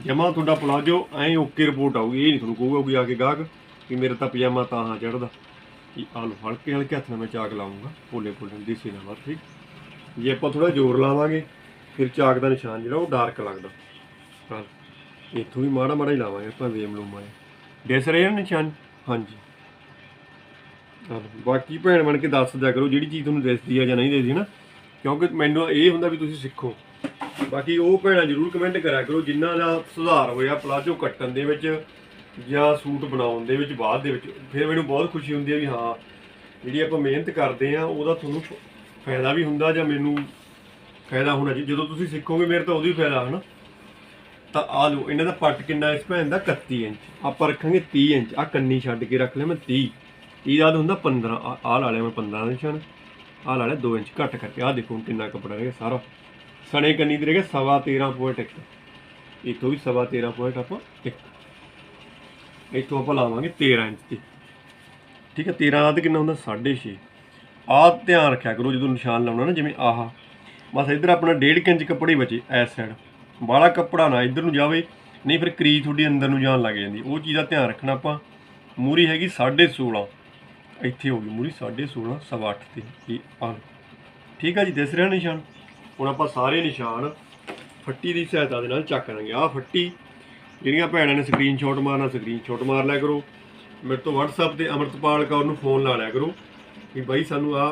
ਜਮਾ ਤੁਹਾਡਾ ਪਲਾਜੋ ਐਂ ਓਕੇ ਰਿਪੋਰਟ ਆਊਗੀ, ਇਹ ਨਹੀਂ ਤੁਹਾਨੂੰ ਕਹੂਗਾ ਕੋਈ ਆ ਕੇ ਗਾਹਕ ਕਿ ਮੇਰਾ ਤਾਂ ਪਜਾਮਾ ਤਾਂ ਹਾਂ ਚੜਦਾ ਕਿ ਆ ਲੋ ਹਲਕੇ ਹਲਕੇ ਹੱਥ ਨਾਲ ਮੈਂ ਚਾਕ ਲਾਉਂਗਾ ਭੋਲੇ ਪੋਲੇ ਦੇਸੀ ਨਾਲ ਬਸ ਠੀਕ। ਜੇ ਆਪਾਂ ਥੋੜਾ ਜ਼ੋਰ ਲਾਵਾਂਗੇ, ਫਿਰ ਚਾਕ ਦਾ ਨਿਸ਼ਾਨ ਜਿਹੜਾ ਉਹ ਡਾਰਕ ਲੱਗਦਾ। ਹਾਂ। ਇੱਥੋਂ ਵੀ ਮਾੜਾ ਮਾੜਾ ਹੀ ਲਾਵਾਂਗੇ, ਆਪਾਂ ਵੇਮ ਲੂਮਾਂ ਡਿਸ ਰਹੇ ਨੇ ਨਿਸ਼ਾਨ? ਹਾਂਜੀ। ਬਾਕੀ ਭੈਣ ਬਣ ਕੇ ਦੱਸ ਦਿਆ ਕਰੋ ਜਿਹੜੀ ਚੀਜ਼ ਤੁਹਾਨੂੰ ਦਿਸਦੀ ਆ ਜਾਂ ਨਹੀਂ ਦਿਸਦੀ ਨਾ, ਕਿਉਂਕਿ ਮੈਨੂੰ ਇਹ ਹੁੰਦਾ ਵੀ ਤੁਸੀਂ ਸਿੱਖੋ। ਬਾਕੀ ਉਹ ਭੈਣਾਂ ਜਰੂਰ ਕਮੈਂਟ ਕਰਿਆ ਕਰੋ, ਜਿਨ੍ਹਾਂ ਦਾ ਸੁਧਾਰ ਹੋਇਆ ਪਲਾਜੋ ਕੱਟਣ ਦੇ ਵਿੱਚ ਜਾਂ ਸੂਟ ਬਣਾਉਣ ਦੇ ਵਿੱਚ ਬਾਅਦ ਦੇ ਵਿੱਚ, ਫਿਰ ਮੈਨੂੰ ਬਹੁਤ ਖੁਸ਼ੀ ਹੁੰਦੀ ਹੈ ਵੀ ਹਾਂ, ਜਿਹੜੀ ਆਪਾਂ ਮਿਹਨਤ ਕਰਦੇ ਆ, ਉਹਦਾ ਤੁਹਾਨੂੰ ਫਾਇਦਾ ਵੀ ਹੁੰਦਾ ਜਾਂ ਮੈਨੂੰ ਫਾਇਦਾ ਹੋਣਾ ਜੀ। ਜਦੋਂ ਤੁਸੀਂ ਸਿੱਖੋਗੇ, ਮੇਰੇ ਤਾਂ ਉਹਦੀ ਫਾਇਦਾ ਹਨਾ। ਤਾਂ ਆ ਲਓ, ਇਹਨਾਂ ਦਾ ਪੱਟ ਕਿੰਨਾ ਇਸ ਭੈਣ ਦਾ? 31 ਇੰਚ। ਆਪਾਂ ਰੱਖਾਂਗੇ 30 ਇੰਚ। ਆ ਕੰਨੀ ਛੱਡ ਕੇ ਰੱਖ ਲਿਆ ਮੈਂ 30 30 ਦਾ ਹੁੰਦਾ? 15 ਆ, ਆਹ ਲਾ ਲਿਆ ਮੈਂ 15 ਦਾ ਨਿਸ਼ਾਨ। ਆਹ ਲਾ ਲਿਆ 2 ਇੰਚ ਘੱਟ ਕਰਕੇ। ਆਹ ਦੇਖੋ ਹੁਣ ਕਿੰਨਾ ਕੱਪੜਾ ਰਹਿ ਗਿਆ ਸਾਰਾ। ਸਣੇ ਕੰਨੀ ਦੇ ਰਹਿ ਗਿਆ ਸਵਾ 13 ਪੁਆਇੰਟ ਇੱਕ। ਇੱਥੋਂ ਵੀ ਸਵਾ 13 ਪੁਆਇੰਟ ਆਪਾਂ ਇੱਕ। ਇੱਥੋਂ ਆਪਾਂ ਲਾਵਾਂਗੇ 13 ਇੰਚ ਤੇ ਠੀਕ ਹੈ 13 ਦਾ ਤੇ ਕਿੰਨਾ ਹੁੰਦਾ? 6.5 ਆਹ ਧਿਆਨ ਰੱਖਿਆ ਕਰੋ ਜਦੋਂ ਨਿਸ਼ਾਨ ਲਾਉਣਾ ਨਾ, ਜਿਵੇਂ ਆਹ। ਬਸ ਇੱਧਰ ਆਪਣਾ 1.5 ਇੰਚ ਕੱਪੜੇ ਬਚੇ ਐਸ ਸਾਈਡ ਬਾਹਲਾ ਕੱਪੜਾ ਨਾ ਇੱਧਰ ਨੂੰ ਜਾਵੇ, ਨਹੀਂ ਫਿਰ ਕਰੀਜ਼ ਤੁਹਾਡੀ ਅੰਦਰ ਨੂੰ ਜਾਣ ਲੱਗ ਜਾਂਦੀ। ਉਹ ਚੀਜ਼ ਦਾ ਧਿਆਨ ਰੱਖਣਾ ਆਪਾਂ। ਮੂਰੀ ਹੈਗੀ 16.5 ਇੱਥੇ ਹੋ ਗਈ ਮੂਰੀ 16.5 ਸਵਾ 8 ਤੇ ਇਹ ਆ ਠੀਕ ਆ ਜੀ, ਦਿਸ ਰਿਹਾ ਨਿਸ਼ਾਨ? ਹੁਣ ਆਪਾਂ ਸਾਰੇ ਨਿਸ਼ਾਨ ਫੱਟੀ ਦੀ ਸਹਾਇਤਾ ਦੇ ਨਾਲ ਚੱਕ ਲਾਂਗੇ ਆਹ ਫੱਟੀ, ਜਿਹੜੀਆਂ ਭੈਣਾਂ ਨੇ ਸਕਰੀਨਸ਼ਾਟ ਮਾਰਨਾ ਸਕਰੀਨਸ਼ਾਟ ਮਾਰ ਲਿਆ ਕਰੋ। ਮੇਰੇ ਤੋਂ WhatsApp ਤੇ ਅਮਰਤਪਾਲ ਕੌਰ ਨੂੰ ਫੋਨ ਲਾ ਲਿਆ ਕਰੋ ਕਿ ਬਾਈ ਸਾਨੂੰ ਆ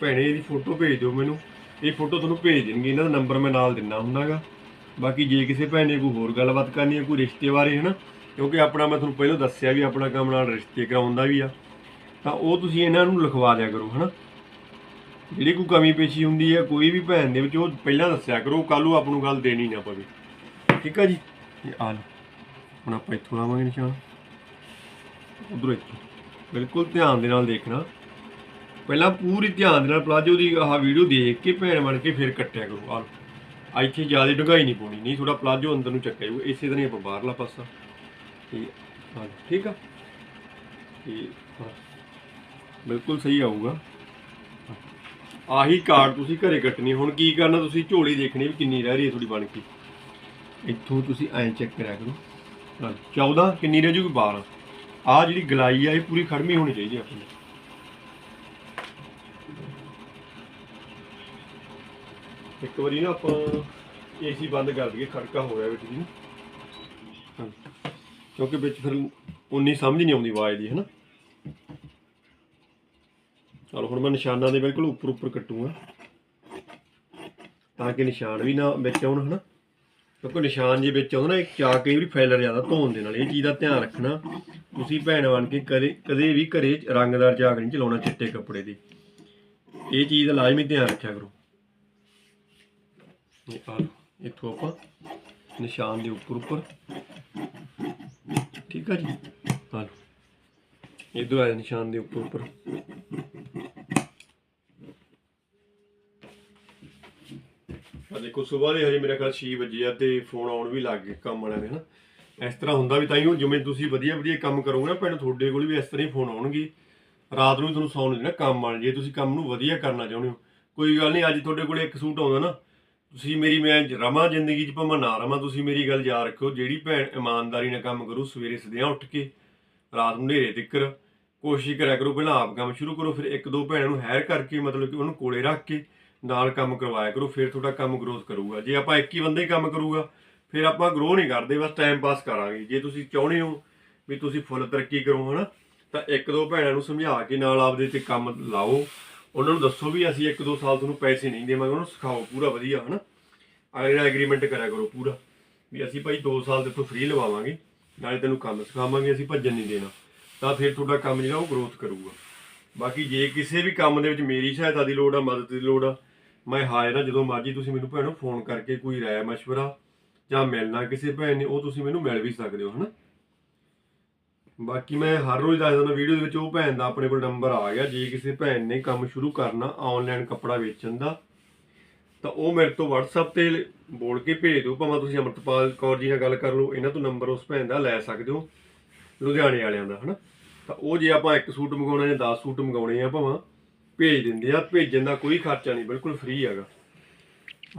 ਭੈਣੇ ਦੀ ਫੋਟੋ ਭੇਜ ਦਿਓ ਮੈਨੂੰ। ਇਹ ਫੋਟੋ ਤੁਹਾਨੂੰ ਭੇਜ ਦੇਣਗੇ, ਇਹਨਾਂ ਦਾ ਨੰਬਰ ਮੈਂ ਨਾਲ ਦਿੰਨਾ ਹੁੰਦਾਗਾ। ਬਾਕੀ ਜੇ ਕਿਸੇ ਭੈਣ ਨੇ ਕੋਈ ਹੋਰ ਗੱਲਬਾਤ ਕਰਨੀ ਹੈ, ਕੋਈ ਰਿਸ਼ਤੇ ਬਾਰੇ ਹੈ ਨਾ ਕਿਉਂਕਿ ਆਪਣਾ ਮੈਂ ਤੁਹਾਨੂੰ ਪਹਿਲਾਂ ਦੱਸਿਆ ਵੀ ਆਪਣਾ ਕੰਮ ਨਾਲ ਰਿਸ਼ਤੇ ਕਰਾਉਂਦਾ ਵੀ ਆ। ਤਾਂ ਉਹ ਤੁਸੀਂ ਇਹਨਾਂ ਨੂੰ ਲਿਖਵਾ ਦਿਆ ਕਰੋ, ਹਨਾ? ਜਿਹੜੀ ਕੋਈ ਕਮੀ ਪੇਸ਼ੀ ਹੁੰਦੀ ਹੈ, ਕੋਈ ਵੀ ਭੈਣ ਦੇ ਵਿੱਚ ਉਹ ਪਹਿਲਾਂ ਦੱਸਿਆ ਕਰੋ ਕੱਲ ਨੂੰ ਆਪ ਨੂੰ ਗੱਲ ਦੇਣੀ ਨਾ ਪਵੇ। ਠੀਕ ਆ ਜੀ? ਇਹ ਆ ਲਓ। ਹੁਣ ਆਪਾਂ ਇੱਥੋਂ ਲਾਵਾਂਗੇ ਨਿਸ਼ਾਨ। ਉਧਰੋਂ ਇੱਥੋਂ। ਬਿਲਕੁਲ ਧਿਆਨ ਦੇ ਨਾਲ ਦੇਖਣਾ। ਪਹਿਲਾਂ ਪੂਰੀ ਧਿਆਨ ਦੇ ਨਾਲ ਪਲਾਜੋ ਦੀ ਆਹ ਵੀਡੀਓ ਦੇਖ ਕੇ, ਭੈਣ ਬਣ ਕੇ ਫਿਰ ਕੱਟਿਆ ਕਰੋ। ਆ ਲਓ। ਆ ਇੱਥੇ ਜ਼ਿਆਦਾ ਡੁੰਗਾਈ ਨਹੀਂ ਪਾਉਣੀ। ਨਹੀਂ ਥੋੜਾ ਪਲਾਜੋ ਅੰਦਰ ਨੂੰ ਚੱਕਿਆ ਜਾਊਗਾ ਇਸੇ ਤਰ੍ਹਾਂ ਹੀ ਆਪਾਂ ਬਾਹਰਲਾ ਪਾਸਾ। ਤੇ ਹਾਂ ਠੀਕ ਆ? ਤੇ ਬਿਲਕੁਲ ਸਹੀ ਆਊਗਾ। ਆਹੀ ਕਾਰਡ ਤੁਸੀਂ ਘਰੇ ਕੱਟਣੀ ਹੁਣ ਕੀ ਕਰਨਾ ਤੁਸੀਂ ਝੋਲੀ ਦੇਖਣੀ ਵੀ ਕਿੰਨੀ ਰਹਿ ਰਹੀ ਹੈ ਤੁਹਾਡੀ ਬਣ ਕੇ ਇੱਥੋਂ ਤੁਸੀਂ ਐਂ ਚੈੱਕ ਕਰਿਆ ਕਰੋ। ਹਾਂ, 14 ਕਿੰਨੀ ਰਹਿ ਜੂਗੀ? 12 ਆਹ ਜਿਹੜੀ ਗਲਾਈ ਆ ਇਹ ਪੂਰੀ ਖੜਮੀ ਹੋਣੀ ਚਾਹੀਦੀ ਆ ਆਪਣੀ ਇੱਕ ਵਾਰੀ ਨਾ ਆਪਾਂ ਏਸੀ ਬੰਦ ਕਰ ਦਈਏ ਖੜਕਾ ਹੋ ਰਿਹਾ ਵਿੱਚ ਜੀ ਹਾਂ ਕਿਉਂਕਿ ਵਿੱਚ ਫਿਰ ਉਨੀ ਸਮਝ ਨਹੀਂ ਆਉਂਦੀ ਆਵਾਜ਼ ਦੀ ਹੈ ਨਾ ਚਲੋ ਹੁਣ ਮੈਂ ਨਿਸ਼ਾਨਾਂ ਦੇ ਬਿਲਕੁਲ ਉੱਪਰ ਉੱਪਰ ਕੱਟੂਗਾ। ਤਾਂ ਕਿ ਨਿਸ਼ਾਨ ਵੀ ਨਾ ਵਿੱਚ ਆਉਣ ਹਨਾ? ਕਿਉਂਕਿ ਨਿਸ਼ਾਨ ਜੇ ਵਿੱਚ ਆਉਂਦਾ ਨਾ ਇੱਕ ਚਾ ਕਈ ਵਾਰੀ ਫੈਲਰ ਜਾਂਦਾ ਧੋਣ ਦੇ ਨਾਲ ਇਹ ਚੀਜ਼ ਦਾ ਧਿਆਨ ਰੱਖਣਾ। ਤੁਸੀਂ ਭੈਣ ਬਣ ਕੇ ਕਦੇ ਕਦੇ ਵੀ ਘਰੇ ਰੰਗਦਾਰ ਚਾਕ ਨਹੀਂ ਚਲਾਉਣਾ ਚਿੱਟੇ ਕੱਪੜੇ ਦੀ। ਇਹ ਚੀਜ਼ ਦਾ ਲਾਜ਼ਮੀ ਧਿਆਨ ਰੱਖਿਆ ਕਰੋ। ਇਹ ਆ ਲਓ, ਇੱਥੋਂ ਆਪਾਂ ਨਿਸ਼ਾਨ ਦੇ ਉੱਪਰ ਉੱਪਰ। ਠੀਕ ਆ ਜੀ? ਹਾਂ ਇਧਰ ਆ ਨਿਸ਼ਾਨ ਦੇ ਉੱਪਰ ਉੱਪਰ ਆ ਦੇਖੋ ਸਵੇਰ ਦੇ ਹਜੇ ਮੇਰੇ ਖਿਆਲ 6 ਵਜੇ ਆ ਤੇ ਫੋਨ ਆਉਣ ਵੀ ਲੱਗ ਗਏ ਕੰਮ ਵਾਲਿਆਂ ਦੇ, ਹਨਾ? ਇਸ ਤਰ੍ਹਾਂ ਹੁੰਦਾ ਵੀ ਤਾਂ ਹੀ ਜਿਵੇਂ ਤੁਸੀਂ ਵਧੀਆ ਵਧੀਆ ਕੰਮ ਕਰੋਗੇ ਨਾ ਭੈਣ ਤੁਹਾਡੇ ਕੋਲ ਵੀ ਇਸ ਤਰ੍ਹਾਂ ਹੀ ਫੋਨ ਆਉਣਗੇ। ਰਾਤ ਨੂੰ ਤੁਹਾਨੂੰ ਸੌਣ ਨਾ ਕੰਮ ਵਾਲੇ, ਜੇ ਤੁਸੀਂ ਕੰਮ ਨੂੰ ਵਧੀਆ ਕਰਨਾ ਚਾਹੁੰਦੇ ਹੋ। ਕੋਈ ਗੱਲ ਨਹੀਂ, ਅੱਜ ਤੁਹਾਡੇ ਕੋਲ ਇੱਕ ਸੂਟ ਆਉਂਦਾ ਨਾ। ਤੁਸੀਂ ਮੇਰੀ, ਮੈਂ ਰਮਾ ਜ਼ਿੰਦਗੀ 'ਚ, ਭਾਵੇਂ ਨਾ ਰਮਾ ਤੁਸੀਂ ਮੇਰੀ ਗੱਲ ਯਾਦ ਰੱਖਿਓ। ਜਿਹੜੀ ਭੈਣ ਇਮਾਨਦਾਰੀ ਨਾਲ ਕੰਮ ਕਰੂ, ਸਵੇਰੇ ਸਦਿਆਂ ਉੱਠ ਕੇ, ਰਾਤ ਨੂੰ ਹਨੇਰੇ ਤਿੱਕਰ। ਕੋਸ਼ਿਸ਼ ਕਰਿਆ ਕਰੋ, ਪਹਿਲਾਂ ਆਪ ਕੰਮ ਸ਼ੁਰੂ ਕਰੋ, ਫਿਰ ਇੱਕ ਦੋ ਭੈਣਾਂ ਨੂੰ ਹਾਇਰ ਕਰਕੇ, ਮਤਲਬ ਕਿ ਉਹਨੂੰ ਕੋਲੇ ਰੱਖ ਕੇ ਨਾਲ ਕੰਮ ਕਰਵਾਇਆ ਕਰੋ, ਫਿਰ ਤੁਹਾਡਾ ਕੰਮ ਗਰੋਥ ਕਰੂਗਾ। ਜੇ ਆਪਾਂ ਇੱਕ ਹੀ ਬੰਦੇ ਹੀ ਕੰਮ ਕਰੂਗਾ, ਫਿਰ ਆਪਾਂ ਗਰੋ ਨਹੀਂ ਕਰਦੇ, ਬਸ ਟਾਈਮ ਪਾਸ ਕਰਾਂਗੇ। ਜੇ ਤੁਸੀਂ ਚਾਹੁੰਦੇ ਹੋ ਵੀ ਤੁਸੀਂ ਫੁੱਲ ਤਰੱਕੀ ਕਰੋ, ਹਨਾ, ਤਾਂ ਇੱਕ ਦੋ ਭੈਣਾਂ ਨੂੰ ਸਮਝਾ ਕੇ ਨਾਲ ਆਪਦੇ ਤੇ ਕੰਮ ਲਾਓ। ਉਹਨਾਂ ਨੂੰ ਦੱਸੋ ਵੀ ਅਸੀਂ ਇੱਕ ਦੋ ਸਾਲ ਤੁਹਾਨੂੰ ਪੈਸੇ ਨਹੀਂ ਦੇਵਾਂਗੇ, ਉਹਨਾਂ ਨੂੰ ਸਿਖਾਓ ਪੂਰਾ ਵਧੀਆ, ਹਨਾ। ਅਗਲੇ ਐਗਰੀਮੈਂਟ ਕਰਿਆ ਕਰੋ ਪੂਰਾ, ਵੀ ਅਸੀਂ ਭਾਈ 2 ਸਾਲ ਦੇ ਤੋਂ ਫ੍ਰੀ ਲਵਾਵਾਂਗੇ, ਨਾਲੇ ਤੈਨੂੰ ਕੰਮ ਸਿਖਾਵਾਂਗੇ, ਅਸੀਂ ਭੱਜਣ ਨਹੀਂ ਦੇਣਾ। ਤਾਂ ਫਿਰ ਤੁਹਾਡਾ ਕੰਮ ਜਿਹੜਾ ਉਹ ਗਰੋਥ ਕਰੂਗਾ। ਬਾਕੀ ਜੇ ਕਿਸੇ ਵੀ ਕੰਮ ਦੇ ਵਿੱਚ ਮੇਰੀ ਸਹਾਇਤਾ ਦੀ ਲੋੜ ਆ, ਮਦਦ ਦੀ ਲੋੜ ਆ, ਮੈਂ ਹਾਜ਼ਰ ਆ ਜਦੋਂ ਮਰਜ਼ੀ ਤੁਸੀਂ ਮੈਨੂੰ ਭੈਣੋ ਫੋਨ ਕਰਕੇ ਕੋਈ ਰਾਏ, ਮਸ਼ਵਰਾ ਜਾਂ ਮਿਲਣਾ ਕਿਸੇ ਭੈਣ ਨੇ, ਉਹ ਤੁਸੀਂ ਮੈਨੂੰ ਮਿਲ ਵੀ ਸਕਦੇ ਹੋ, ਹਨਾ? ਬਾਕੀ ਮੈਂ ਹਰ ਰੋਜ਼ ਦੱਸ ਦਿੰਦਾ ਵੀਡੀਓ ਦੇ ਵਿੱਚ, ਉਹ ਭੈਣ ਦਾ ਆਪਣੇ ਕੋਲ ਨੰਬਰ ਆ ਗਿਆ। ਜੇ ਕਿਸੇ ਭੈਣ ਨੇ ਕੰਮ ਸ਼ੁਰੂ ਕਰਨਾ ਆਨਲਾਈਨ ਕੱਪੜਾ ਵੇਚਣ ਦਾ, ਤਾਂ ਉਹ ਮੇਰੇ ਤੋਂ WhatsApp ਤੇ ਬੋਲ ਕੇ ਭੇਜ ਦਿਓ। ਭਾਵੇਂ ਤੁਸੀਂ ਅਮਰਤਪਾਲ ਕੌਰ ਜੀ ਨਾਲ ਗੱਲ ਕਰ ਲਓ, ਇਹਨਾਂ ਤੋਂ ਨੰਬਰ ਉਸ ਭੈਣ ਦਾ ਲੈ ਸਕਦੇ ਹੋ, ਲੁਧਿਆਣੇ ਵਾਲਿਆਂ ਦਾ, ਹਨਾ? ਤਾਂ ਉਹ ਜੇ ਆਪਾਂ ਇੱਕ ਸੂਟ ਮੰਗਾਉਣਾ ਜਾਂ 10 ਸੂਟ ਮੰਗਾਉਣੇ ਆ ਭਾਵਾਂ, ਭੇਜ ਦਿੰਦੇ ਆ, ਭੇਜਣ ਦਾ ਕੋਈ ਖਰਚਾ ਨਹੀਂ, ਬਿਲਕੁਲ ਫ੍ਰੀ ਹੈਗਾ।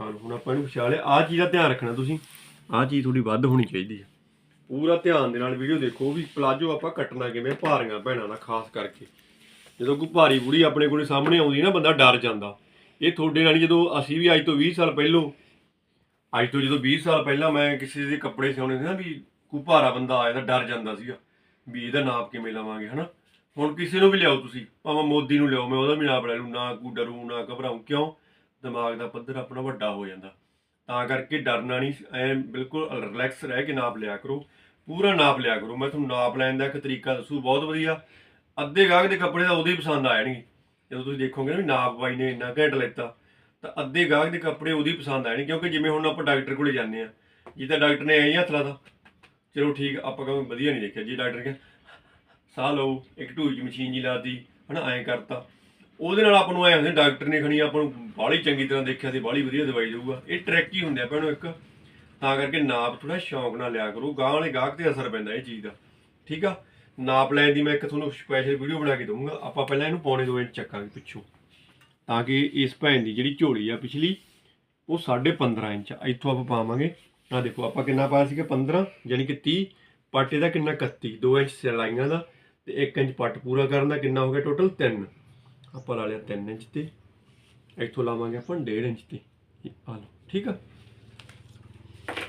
ਹਾਂ, ਹੁਣ ਆਪਾਂ ਇਹਨੂੰ ਵਿਚਾਲੇ ਲਿਆ। ਆਹ ਚੀਜ਼ ਦਾ ਧਿਆਨ ਰੱਖਣਾ ਤੁਸੀਂ। ਆਹ ਚੀਜ਼ ਥੋੜੀ ਵੱਧ ਹੋਣੀ ਚਾਹੀਦੀ ਹੈ ਪੂਰਾ ਧਿਆਨ ਦੇ ਨਾਲ ਵੀਡੀਓ ਦੇਖੋ ਵੀ ਪਲਾਜੋ ਆਪਾਂ ਕੱਟਣਾ ਕਿਵੇਂ, ਭਾਰੀਆਂ ਭੈਣਾਂ ਦਾ ਖਾਸ ਕਰਕੇ। ਜਦੋਂ ਕੋਈ ਭਾਰੀ ਬੁੜੀ ਆਪਣੇ ਕੋਲੇ ਸਾਹਮਣੇ ਆਉਂਦੀ ਨਾ, ਬੰਦਾ ਡਰ ਜਾਂਦਾ। ਇਹ ਤੁਹਾਡੇ ਨਾਲ ਜਦੋਂ ਅਸੀਂ ਵੀ ਅੱਜ ਤੋਂ 20 ਸਾਲ ਪਹਿਲੋਂ, ਅੱਜ ਤੋਂ ਜਦੋਂ 20 ਸਾਲ ਪਹਿਲਾਂ ਮੈਂ ਕਿਸੇ ਦੇ ਕੱਪੜੇ ਸਿਉਣੇ ਸੀ ਨਾ ਵੀ ਕੋਈ ਭਾਰਾ ਬੰਦਾ ਆਇਆ ਤਾਂ ਡਰ ਜਾਂਦਾ ਸੀਗਾ। ਵੀ ਇਹਦਾ ਨਾਪ ਕਿਵੇਂ ਲਵਾਂਗੇ, ਹਨਾ? ਹੁਣ ਕਿਸੇ ਨੂੰ ਵੀ ਲਿਆਓ ਤੁਸੀਂ, ਭਾਵੇਂ ਮੋਦੀ ਨੂੰ ਲਿਆਓ, ਮੈਂ ਉਹਦਾ ਵੀ ਨਾਪ ਲੈ ਲੂ ਨਾ ਕੋਈ ਡਰੂ, ਨਾ ਘਬਰਾਉ ਕਿਉਂ? ਦਿਮਾਗ ਦਾ ਪੱਧਰ ਆਪਣਾ ਵੱਡਾ ਹੋ ਜਾਂਦਾ। ਤਾਂ ਕਰਕੇ ਡਰਨਾ ਨਹੀਂ, ਐ ਬਿਲਕੁਲ ਰਿਲੈਕਸ ਰਹਿ ਕੇ ਨਾਪ ਲਿਆ ਕਰੋ, ਪੂਰਾ ਨਾਪ ਲਿਆ ਕਰੋ। ਮੈਂ ਤੁਹਾਨੂੰ ਨਾਪ ਲੈਣ ਦਾ ਇੱਕ ਤਰੀਕਾ ਦੱਸੂ, ਬਹੁਤ ਵਧੀਆ। ਅੱਧੇ ਗਾਹਕ ਦੇ ਕੱਪੜੇ ਤਾਂ ਉਹਦੇ ਹੀ ਪਸੰਦ ਆ ਜਾਣਗੇ। ਜਦੋਂ ਤੁਸੀਂ ਦੇਖੋਗੇ ਨਾ ਵੀ ਨਾਪ ਬਾਈ ਨੇ, ਇੰਨਾ ਘੈਂਟ ਲੈਤਾ, ਤਾਂ ਅੱਧੇ ਗਾਹਕ ਦੇ ਕੱਪੜੇ ਉਹਦੀ ਪਸੰਦ ਆਏ ਨੇ ਕਿਉਂਕਿ ਜਿਵੇਂ ਹੁਣ ਆਪਾਂ ਡਾਕਟਰ ਕੋਲੇ ਜਾਂਦੇ ਆ ਜੇ ਤਾਂ ਡਾਕਟਰ ਨੇ ਐਂ ਹੀ ਹੱਥ ਲਾਤਾ ਚਲੋ ਠੀਕ ਆਪਾਂ ਕਹਾਂਗੇ ਵਧੀਆ ਨਹੀਂ ਦੇਖਿਆ ਜੀ ਡਾਕਟਰ ਕਹਿੰਦਾ ਸਾਹ ਲਓ, ਇੱਕ ਢੂਈ ਮਸ਼ੀਨ ਜੀ ਲਾਤੀ, ਹਨਾ, ਐਂ ਕਰਤਾ। ਉਹਦੇ ਨਾਲ ਆਪਾਂ ਨੂੰ ਐ ਹੁੰਦੇ, ਡਾਕਟਰ ਨੇ ਖਣੀ ਆਪਾਂ ਨੂੰ ਬਾਹਲੀ ਚੰਗੀ ਤਰ੍ਹਾਂ ਦੇਖਿਆ ਤੇ ਬਾਹਲੀ ਵਧੀਆ ਦਵਾਈ ਦੇਊਗਾ। ਇਹ ਟਰੈਕ ਹੀ ਹੁੰਦੇ ਆ ਭੈਣੋ ਇੱਕ। ਤਾਂ ਕਰਕੇ ਨਾਪ ਥੋੜਾ ਸ਼ੌਂਕ ਨਾਲ ਲਿਆ ਕਰੋ ਗਾਂ ਵਾਲੇ ਗਾਹਕ ਤੇ ਅਸਰ ਪੈਂਦਾ ਇਹ ਚੀਜ਼ ਦਾ। ਠੀਕ ਆ? ਨਾਪ ਲੈਣ ਦੀ ਮੈਂ ਇੱਕ ਤੁਹਾਨੂੰ ਸਪੈਸ਼ਲ ਵੀਡੀਓ ਬਣਾ ਕੇ ਦਊਂਗਾ। ਆਪਾਂ ਪਹਿਲਾਂ ਇਹਨੂੰ ਪੌਣੇ 2 ਇੰਚ ਚੱਕਾਂਗੇ, ਪਿੱਛੋਂ। ਤਾਂ ਕਿ ਇਸ ਭੈਣ ਦੀ ਜਿਹੜੀ ਝੋਲੀ ਆ ਪਿਛਲੀ, ਉਹ 15.5 ਇੰਚ ਆ। ਇੱਥੋਂ ਆਪਾਂ ਪਾਵਾਂਗੇ। ਆ ਦੇਖੋ, ਆਪਾਂ ਕਿੰਨਾ ਪਾਇਆ ਸੀਗਾ? 15 ਯਾਨੀ ਕਿ 30 ਪੱਟ ਇਹਦਾ ਕਿੰਨਾ? 31 2 ਇੰਚ ਸਿਲਾਈਆਂ ਦਾ ਤੇ 1 ਇੰਚ ਪੱਟ ਪੂਰਾ ਕਰਨ ਦਾ ਕਿੰਨਾ ਹੋ ਗਿਆ ਟੋਟਲ 3 ਆਪਾਂ ਲਾ ਲਿਆ 3 ਇੰਚ ਤੇ। ਇੱਥੋਂ ਲਾਵਾਂਗੇ ਆਪਾਂ 1.5 ਇੰਚ ਤੇ। ਆ ਲਓ, ਠੀਕ ਆ?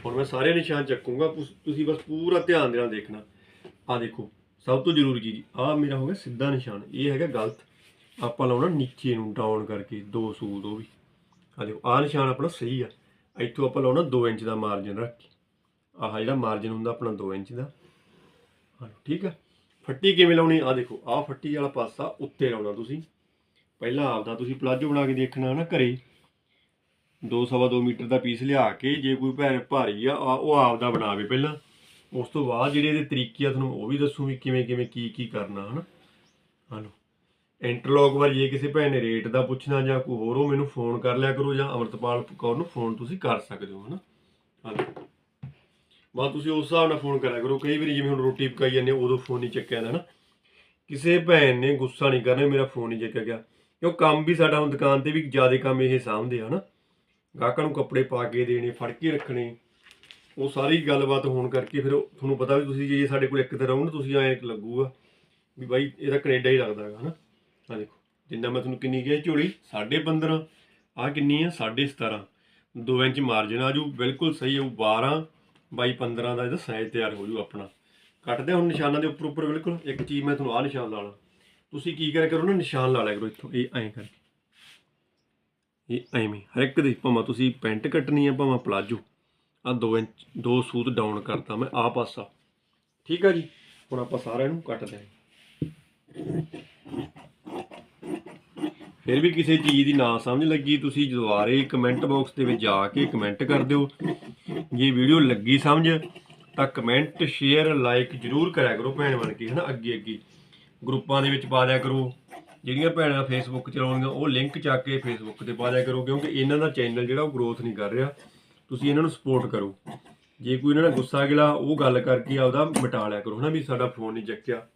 ਹੁਣ ਮੈਂ ਸਾਰੇ ਨਿਸ਼ਾਨ ਚੱਕੂੰਗਾ। ਪੁਸ- ਤੁਸੀਂ ਬਸ ਪੂਰਾ ਧਿਆਨ ਦੇ ਨਾਲ ਦੇਖਣਾ। ਆ ਦੇਖੋ, ਸਭ ਤੋਂ ਜ਼ਰੂਰੀ ਚੀਜ਼ ਆ ਮੇਰਾ ਹੋ ਗਿਆ ਸਿੱਧਾ ਨਿਸ਼ਾਨ। ਇਹ ਹੈਗਾ ਗਲਤ। ਆਪਾਂ ਲਾਉਣਾ ਨੀਚੇ ਨੂੰ ਡਾਊਨ ਕਰਕੇ, ਦੋ ਸੂਤ ਉਹ ਵੀ। ਆ ਦੇਖੋ ਆ ਨਿਸ਼ਾਨ ਆਪਣਾ ਸਹੀ ਆ। ਇੱਥੋਂ ਆਪਾਂ ਲਾਉਣਾ 2 ਇੰਚ ਦਾ ਮਾਰਜਨ ਰੱਖ ਕੇ। ਆਹ ਜਿਹੜਾ ਮਾਰਜਨ ਹੁੰਦਾ ਆਪਣਾ 2 ਇੰਚ ਦਾ। ਹਾਂ, ਠੀਕ ਆ। ਫੱਟੀ ਕਿਵੇਂ ਲਾਉਣੀ? ਆ ਦੇਖੋ, ਆਹ ਫੱਟੀ ਵਾਲਾ ਪਾਸਾ ਉੱਤੇ ਲਾਉਣਾ ਤੁਸੀਂ। ਪਹਿਲਾਂ ਆਪਦਾ ਤੁਸੀਂ ਪਲਾਜੋ ਬਣਾ ਕੇ ਦੇਖਣਾ ਨਾ ਘਰੇ। 2.5 ਮੀਟਰ ਦਾ ਪੀਸ ਲਿਆ ਕੇ, ਜੇ ਕੋਈ ਭੈਣ ਭਾਰੀ ਆ ਆ- ਉਹ ਆਪਦਾ ਬਣਾਵੇ ਪਹਿਲਾਂ। ਉਸ ਤੋਂ ਬਾਅਦ ਜਿਹੜੇ ਇਹਦੇ ਤਰੀਕੇ ਆ, ਤੁਹਾਨੂੰ ਉਹ ਵੀ ਦੱਸੂ ਵੀ ਕਿਵੇਂ ਕਿਵੇਂ ਕੀ ਕੀ ਕਰਨਾ, ਹਨਾ? ਹਲੋ ਇੰਟਰਲੌਕ ਬਾਰੇ ਜੇ ਕਿਸੇ ਭੈਣ ਨੇ ਰੇਟ ਦਾ ਪੁੱਛਣਾ ਜਾਂ ਕੋਈ ਹੋਰ, ਉਹ ਮੈਨੂੰ ਫੋਨ ਕਰ ਲਿਆ ਕਰੋ ਜਾਂ ਅਮਰਤਪਾਲ ਕੌਰ ਨੂੰ ਫੋਨ ਤੁਸੀਂ ਕਰ ਸਕਦੇ ਹੋ, ਹਨਾ? ਹਾਂਜੀ। ਬਾ ਤੁਸੀਂ ਉਸ ਹਿਸਾਬ ਨਾਲ ਫੋਨ ਕਰਿਆ ਕਰੋ। ਕਈ ਵਾਰੀ ਜਿਵੇਂ ਹੁਣ ਰੋਟੀ ਪਕਾਈ ਜਾਂਦੇ ਉਦੋਂ ਫੋਨ ਨਹੀਂ ਚੱਕਿਆ ਜਾਂਦਾ ਨਾ ਕਿਸੇ ਭੈਣ ਨੇ ਗੁੱਸਾ ਨਹੀਂ ਕਰਨਾ ਮੇਰਾ ਫੋਨ ਨਹੀਂ ਚੱਕਿਆ ਗਿਆ। ਕਿਉਂ? ਕੰਮ ਵੀ ਸਾਡਾ ਹੁਣ ਦੁਕਾਨ ਤੇ ਵੀ ਜ਼ਿਆਦਾ ਕੰਮ ਇਹ ਸਾਂਭਦੇ ਆ, ਹਨਾ? ਗਾਹਕਾਂ ਨੂੰ ਕੱਪੜੇ ਪਾ ਕੇ ਦੇਣੇ, ਫੜ ਕੇ ਰੱਖਣੇ, ਉਹ ਸਾਰੀ ਗੱਲਬਾਤ ਹੋਣ ਕਰਕੇ ਫਿਰ ਉਹ- ਤੁਹਾਨੂੰ ਪਤਾ ਵੀ ਤੁਸੀਂ ਜੇ ਸਾਡੇ ਕੋਲ ਇੱਕ ਦਿਨ ਨਾ, ਤੁਸੀਂ ਐਂ ਲੱਗੂਗਾ ਵੀ ਬਾਈ, ਇਹ ਤਾਂ ਕੈਨੇਡਾ ਹੀ ਲੱਗਦਾ ਹੈਗਾ, ਹਨਾ? ਆ ਦੇਖੋ ਜਿੰਨਾ ਮੈਂ ਤੁਹਾਨੂੰ ਕਿੰਨੀ ਕਿਹਾ ਝੋਲੀ 15.5 ਆ ਕਿੰਨੀ ਆ? 17.5 2 ਇੰਚ ਮਾਰਜਨ ਆ ਜੂ, ਬਿਲਕੁਲ ਸਹੀ ਹੋਊ 12 ਬਾਈ 15 ਦਾ ਇਹਦਾ ਸਾਈਜ਼ ਤਿਆਰ ਹੋ ਜੂ ਆਪਣਾ। ਕੱਟਦੇ ਹੁਣ ਨਿਸ਼ਾਨਾਂ ਦੇ ਉੱਪਰ ਉੱਪਰ ਬਿਲਕੁਲ। ਇੱਕ ਚੀਜ਼ ਮੈਂ ਤੁਹਾਨੂੰ ਆ ਨਿਸ਼ਾਨ ਲਾ ਲਾਣਾ ਤੁਸੀਂ ਕੀ ਕਰਿਆ ਕਰੋ ਨਾ, ਨਿਸ਼ਾਨ ਲਾ ਲਿਆ ਕਰੋ ਇੱਥੋਂ। ਇਹ ਐਂ ਕਰਕੇ ਇਹ ਐਵੇਂ, ਹਰ ਇੱਕ ਦੇ ਭਾਵੇਂ ਤੁਸੀਂ ਪੈਂਟ ਕੱਟਣੀ ਆ, ਭਾਵੇਂ ਪਲਾਜੋ। ਆ 2 ਇੰਚ, ਦੋ ਸੂਤ ਡਾਊਨ ਕਰਤਾ ਮੈਂ ਆ ਪਾਸਾ। ਠੀਕ ਆ ਜੀ? ਹੁਣ ਆਪਾਂ ਸਾਰਿਆਂ ਨੂੰ ਕੱਟ ਹਾਂ ਫਿਰ ਵੀ ਕਿਸੇ ਚੀਜ਼ ਦੀ ਨਾ ਸਮਝ ਲੱਗੀ, ਤੁਸੀਂ ਦੁਬਾਰੇ ਕਮੈਂਟ ਬਾਕਸ ਦੇ ਵਿੱਚ ਜਾ ਕੇ ਕਮੈਂਟ ਕਰ ਦਿਓ। ਜੇ ਵੀਡੀਓ ਲੱਗੀ ਸਮਝ, ਤਾਂ ਕਮੈਂਟ ਸ਼ੇਅਰ ਲਾਈਕ ਜਰੂਰ ਕਰਿਆ ਕਰੋ ਭੈਣ ਬਣ ਕੇ, ਹਨਾ, ਅੱਗੇ ਅੱਗੇ। ਗਰੁੱਪਾਂ ਦੇ ਵਿੱਚ ਪਾ ਦਿਆ ਕਰੋ। ਜਿਹੜੀਆਂ ਭੈਣਾਂ ਫੇਸਬੁੱਕ ਚਲਾਉਣਗੀਆਂ ਉਹ ਲਿੰਕ ਚੱਕ ਕੇ ਫੇਸਬੁੱਕ ਤੇ ਪਾ ਦਿਆ ਕਰੋ, ਕਿਉਂਕਿ ਇਹਨਾਂ ਦਾ ਚੈਨਲ ਜਿਹੜਾ ਉਹ ਗਰੋਥ ਨਹੀਂ ਕਰ ਰਿਹਾ। ਤੁਸੀਂ ਇਹਨਾਂ ਨੂੰ ਸਪੋਰਟ ਕਰੋ। ਜੇ ਕੋਈ ਇਹਨਾਂ ਦਾ ਗੁੱਸਾ ਗਿਲਾ, ਉਹ ਗੱਲ ਕਰਕੇ ਆਪਦਾ ਮਿਟਾ ਲਿਆ ਕਰੋ, ਹਨਾ, ਵੀ ਸਾਡਾ ਫੋਨ ਨਹੀਂ ਚੱਕਿਆ।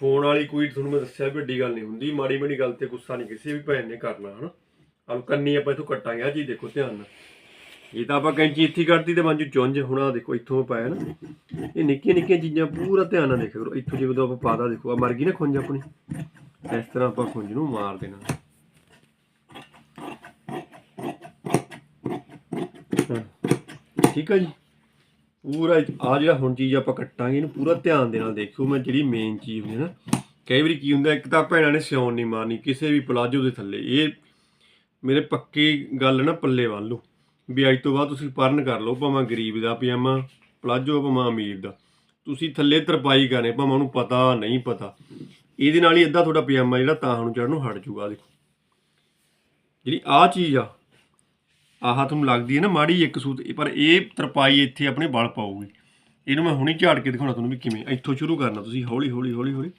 ਫੋਨ ਵਾਲੀ ਕੋਈ ਤੁਹਾਨੂੰ ਮੈਂ ਦੱਸਿਆ ਵੀ ਵੱਡੀ ਗੱਲ ਨਹੀਂ ਹੁੰਦੀ, ਮਾੜੀ ਮਾੜੀ ਗੱਲ ਤੇ ਗੁੱਸਾ ਨਹੀਂ ਕਿਸੇ ਵੀ ਭੈਣ ਨੇ ਕਰਨਾ, ਹਨਾ? ਆਹ ਕੰਨੀ ਆਪਾਂ ਇਥੋਂ ਕੱਟਾਂਗੇ ਆ ਜੀ ਦੇਖੋ ਧਿਆਨ ਨਾਲ। ਇਹ ਤਾਂ ਆਪਾਂ ਕੈਂਚੀ ਇੱਥੇ ਹੀ ਤੇ ਮੰਜੂ ਚੁੰਝ, ਹੁਣ ਦੇਖੋ ਇੱਥੋਂ ਪਾਇਆ ਨਾ ਇਹ ਨਿੱਕੀਆਂ ਨਿੱਕੀਆਂ ਚੀਜ਼ਾਂ ਪੂਰਾ ਧਿਆਨ ਨਾਲ ਦੇਖਿਆ ਕਰੋ। ਇੱਥੋਂ ਜਦੋਂ ਆਪਾਂ ਪਾਦਾ ਦੇਖੋ ਆ ਮਰ ਗਈ ਨਾ ਖੁੰਝ ਆਪਣੀ, ਇਸ ਤਰ੍ਹਾਂ ਆਪਾਂ ਖੁੰਝ ਨੂੰ ਮਾਰ ਦੇਣਾ। ਠੀਕ ਹੈ ਜੀ? ਪੂਰਾ ਆ ਜਿਹੜਾ ਹੁਣ ਚੀਜ਼ ਆਪਾਂ ਕੱਟਾਂਗੇ, ਇਹਨੂੰ ਪੂਰਾ ਧਿਆਨ ਦੇ ਨਾਲ ਦੇਖਿਓ। ਮੈਂ ਜਿਹੜੀ ਮੇਨ ਚੀਜ਼ ਹੁੰਦੀ ਹੈ ਨਾ, ਕਈ ਵਾਰੀ ਕੀ ਹੁੰਦਾ, ਇੱਕ ਤਾਂ ਭੈਣਾਂ ਨੇ ਸਿਉਣ ਨਹੀਂ ਮਾਰਨੀ, ਕਿਸੇ ਵੀ ਪਲਾਜੋ ਦੇ ਥੱਲੇ। ਇਹ ਮੇਰੇ ਪੱਕੀ ਗੱਲ ਨਾ, ਪੱਲੇ ਵੱਲ ਲਓ। ਵੀ ਅੱਜ ਤੋਂ ਬਾਅਦ ਤੁਸੀਂ ਪਰਨ ਕਰ ਲਓ, ਭਾਵੇਂ ਗਰੀਬ ਦਾ ਪਜਾਮਾ, ਪਲਾਜੋ ਭਾਵੇਂ ਅਮੀਰ ਦਾ। ਤੁਸੀਂ ਥੱਲੇ ਤਰਪਾਈ ਕਰਨੇ, ਭਾਵੇਂ ਉਹਨੂੰ ਪਤਾ, ਨਹੀਂ ਪਤਾ। ਇਹਦੇ ਨਾਲ ਹੀ ਅੱਧਾ ਤੁਹਾਡਾ ਪਜਾਮਾ ਜਿਹੜਾ ਤਾਂ ਨੂੰ ਚੜ੍ਹਨੋਂ ਹਟ ਜੂਗਾ, ਦੇਖੋ। ਜਿਹੜੀ ਆ ਚੀਜ਼ ਆ ਆਹ ਤੁਹਾਨੂੰ ਲੱਗਦੀ ਹੈ ਨਾ ਮਾੜੀ ਇੱਕ ਸੂਤ, ਪਰ ਇਹ ਤਰਪਾਈ ਇੱਥੇ ਆਪਣੇ ਬਲ ਪਾਊਗੀ। ਇਹਨੂੰ ਮੈਂ ਹੁਣੀ ਝਾੜ ਕੇ ਦਿਖਾਉਣਾ ਤੁਹਾਨੂੰ ਵੀ ਕਿਵੇਂ, ਇੱਥੋਂ ਸ਼ੁਰੂ ਕਰਨਾ ਤੁਸੀਂ, ਹੌਲੀ ਹੌਲੀ ਹੌਲੀ ਹੌਲੀ।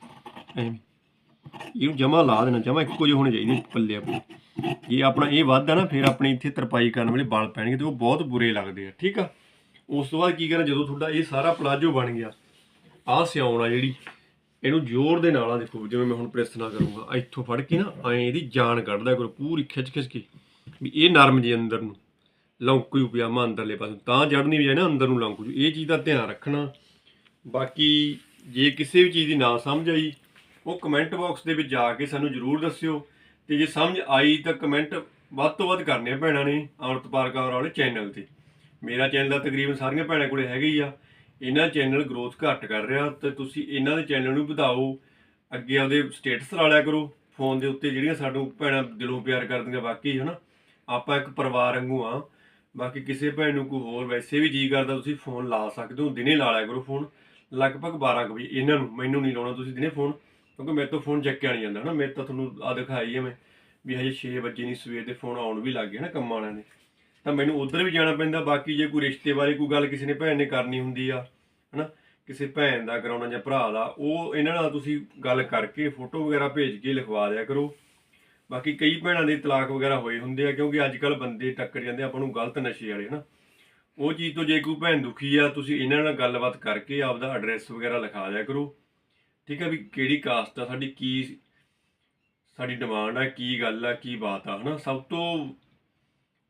ਐਵੇਂ ਇਹਨੂੰ ਜਮਾ ਲਾ ਦੇਣਾ, ਜਮਾ ਇੱਕੋ ਜਿਹੇ ਹੋਣੇ ਚਾਹੀਦੇ ਪੱਲੇ ਆਪਣੇ। ਇਹ ਆਪਣਾ ਇਹ ਵੱਧਦਾ ਨਾ, ਫਿਰ ਆਪਣੇ ਇੱਥੇ ਤਰਪਾਈ ਕਰਨ ਵੇਲੇ ਬਲ ਪੈਣਗੇ ਤੇ ਉਹ ਬਹੁਤ ਬੁਰੇ ਲੱਗਦੇ ਆ, ਠੀਕ ਆ? ਉਸ ਤੋਂ ਬਾਅਦ ਕੀ ਕਰਨਾ ਜਦੋਂ ਤੁਹਾਡਾ ਇਹ ਸਾਰਾ ਪਲਾਜੋ ਬਣ ਗਿਆ, ਆਹ ਸਿਆਉਣ ਆ ਜਿਹੜੀ, ਇਹਨੂੰ ਜ਼ੋਰ ਦੇ ਨਾਲ ਆ ਦੇਖੋ, ਜਿਵੇਂ ਮੈਂ ਹੁਣ ਪ੍ਰੈਸ ਨਾ ਕਰੂੰਗਾ ਇੱਥੋਂ ਫੜ ਕੇ ਨਾ, ਐਂ ਇਹਦੀ ਜਾਨ ਕੱਢਦਾ ਕਰੋ ਪੂਰੀ ਖਿੱਚ ਖਿੱਚ ਕੇ। ਵੀ ਇਹ ਨਰਮ ਜੀ ਅੰਦਰ ਨੂੰ ਲੌਂਕੂ ਪਜਾਮਾ ਅੰਦਰਲੇ ਪਾਸੇ। ਤਾਂ ਜੜਨੀ ਵੀ ਹੈ ਨਾ ਅੰਦਰ ਨੂੰ ਲੌਂਕੂ ਇਹ ਚੀਜ਼ ਦਾ ਧਿਆਨ ਰੱਖਣਾ। ਬਾਕੀ ਜੇ ਕਿਸੇ ਵੀ ਚੀਜ਼ ਦੀ ਨਾ ਸਮਝ ਆਈ, ਉਹ ਕਮੈਂਟ ਬਾਕਸ ਦੇ ਵਿੱਚ ਜਾ ਕੇ ਸਾਨੂੰ ਜਰੂਰ ਦੱਸਿਓ। ਤੇ ਜੇ ਸਮਝ ਆਈ ਤਾਂ ਕਮੈਂਟ ਵੱਧ ਤੋਂ ਵੱਧ ਕਰਨੇ ਭੈਣਾਂ ਨੇ ਅਮਰਤ ਕੌਰ ਵਾਲੇ ਚੈਨਲ ਤੇ। ਮੇਰਾ ਚੈਨਲ ਦਾ ਤਕਰੀਬਨ ਸਾਰੀਆਂ ਭੈਣਾਂ ਕੋਲੇ ਹੈਗਾ ਹੀ ਆ। ਇਹਨਾਂ ਚੈਨਲ ਗਰੋਥ ਘੱਟ ਕਰ ਰਿਹਾ। ਤੇ ਤੁਸੀਂ ਇਹਨਾਂ ਦੇ ਚੈਨਲ ਨੂੰ ਵਧਾਓ। ਅੱਗੇ ਆਪਦੇ ਸਟੇਟਸ ਲਾ ਲਿਆ ਕਰੋ। ਫੋਨ ਦੇ ਉੱਤੇ ਜਿਹੜੀਆਂ ਸਾਨੂੰ ਭੈਣਾਂ ਦਿਲੋਂ ਪਿਆਰ ਕਰਦੀਆਂ ਬਾਕੀ, ਹਨਾ? ਆਪਾਂ ਇੱਕ ਪਰਿਵਾਰ ਵਾਂਗੂ ਆ। ਬਾਕੀ ਕਿਸੇ ਭੈਣ ਨੂੰ ਕੋਈ ਹੋਰ ਵੈਸੇ ਵੀ ਜੀ ਕਰਦਾ, ਤੁਸੀਂ ਫੋਨ ਲਾ ਸਕਦੇ ਹੋ, ਦਿਨੇ ਲਾ ਲਿਆ ਕਰੋ ਫੋਨ ਲਗਭਗ 12 ਕੁ ਵਜੇ, ਇਹਨਾਂ ਨੂੰ, ਮੈਨੂੰ ਨਹੀਂ ਲਾਉਣਾ, ਤੁਸੀਂ ਦਿਨੇ ਫੋਨ ਕਿਉਂਕਿ ਮੇਰੇ ਤੋਂ ਫੋਨ ਚੱਕਿਆ ਨਹੀਂ ਜਾਂਦਾ ਨਾ, ਮੇਰੇ ਤਾਂ ਤੁਹਾਨੂੰ ਆ ਦਿਖਾਈ ਹੈ ਮੈਂ, ਵੀ ਹਜੇ 6 ਵਜੇ ਨਹੀਂ, ਸਵੇਰ ਦੇ ਫੋਨ ਆਉਣ ਵੀ ਲੱਗ ਗਏ ਨਾ ਕੰਮਾਂ ਵਾਲਿਆਂ ਦੇ। ਤਾਂ ਮੈਨੂੰ ਉਧਰ ਵੀ ਜਾਣਾ ਪੈਂਦਾ, ਬਾਕੀ ਜੇ ਕੋਈ ਰਿਸ਼ਤੇ ਬਾਰੇ ਕੋਈ ਗੱਲ ਕਿਸੇ ਨੇ ਭੈਣ ਨੇ ਕਰਨੀ ਹੁੰਦੀ ਆ, ਹਨਾ, ਕਿਸੇ ਭੈਣ ਦਾ ਕਰਾਉਣਾ ਜਾਂ ਭਰਾ ਦਾ, ਉਹ ਇਹਨਾਂ ਨਾਲ ਤੁਸੀਂ ਗੱਲ ਕਰਕੇ ਫੋਟੋ ਵਗੈਰਾ ਭੇਜ ਕੇ ਲਿਖਵਾ ਦਿਆ ਕਰੋ। ਬਾਕੀ ਕਈ ਭੈਣਾਂ ਦੇ ਤਲਾਕ ਵਗੈਰਾ ਹੋਏ ਹੁੰਦੇ ਆ, ਕਿਉਂਕਿ ਅੱਜ ਕੱਲ ਬੰਦੇ ਟੱਕਰ ਜਾਂਦੇ ਆ, ਆਪਾਂ ਨੂੰ ਗਲਤ ਨਸ਼ੇ ਵਾਲੇ, ਹਨਾ। ਉਹ ਚੀਜ਼ ਤੋਂ ਜੇ ਕੋਈ ਭੈਣ ਦੁਖੀ ਆ, ਤੁਸੀਂ ਇਹਨਾਂ ਨਾਲ ਗੱਲਬਾਤ ਕਰਕੇ ਆਪਦਾ ਐਡਰੈਸ ਵਗੈਰਾ ਲਿਖਾ ਦਿਆ ਕਰੋ। ਠੀਕ ਹੈ ਵੀ ਕਿਹੜੀ ਕਾਸਟ ਆ, ਸਾਡੀ ਕੀ ਸਾਡੀ ਡਿਮਾਂਡ ਆ, ਕੀ ਗੱਲ ਆ, ਕੀ ਬਾਤ ਆ, ਹਨਾ। ਸਭ ਤੋਂ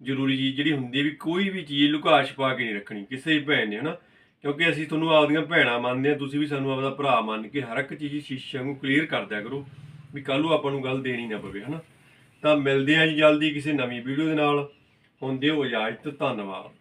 ਜ਼ਰੂਰੀ ਚੀਜ਼ ਜਿਹੜੀ ਹੁੰਦੀ ਹੈ ਵੀ ਕੋਈ ਵੀ ਚੀਜ਼ ਲੁਕਾ ਛਪਾ ਕੇ ਨਹੀਂ ਰੱਖਣੀ, ਕਿਸੇ ਵੀ ਭੈਣ ਨੇ, ਹਨਾ। ਕਿਉਂਕਿ ਅਸੀਂ ਤੁਹਾਨੂੰ ਆਪਦੀਆਂ ਭੈਣਾਂ ਮੰਨਦੇ ਆ, ਤੁਸੀਂ ਵੀ ਸਾਨੂੰ ਆਪਦਾ ਭਰਾ ਮੰਨ ਕੇ ਹਰ ਇੱਕ ਚੀਜ਼ ਸ਼ੀਸ਼ੇ ਨੂੰ ਕਲੀਅਰ ਕਰ ਦਿਆ ਕਰੋ। ਵੀ ਕੱਲ ਨੂੰ ਆਪਾਂ ਨੂੰ ਗੱਲ ਦੇਣੀ ਨਾ ਪਵੇ, ਹਨਾ? ਤਾਂ ਮਿਲਦੇ ਆਂ ਜੀ ਜਲਦੀ ਕਿਸੇ ਨਵੀਂ ਵੀਡੀਓ ਦੇ ਨਾਲ। ਹੁੰਦੇ ਹੋ ਇਜਾਜ਼ਤ, ਧੰਨਵਾਦ।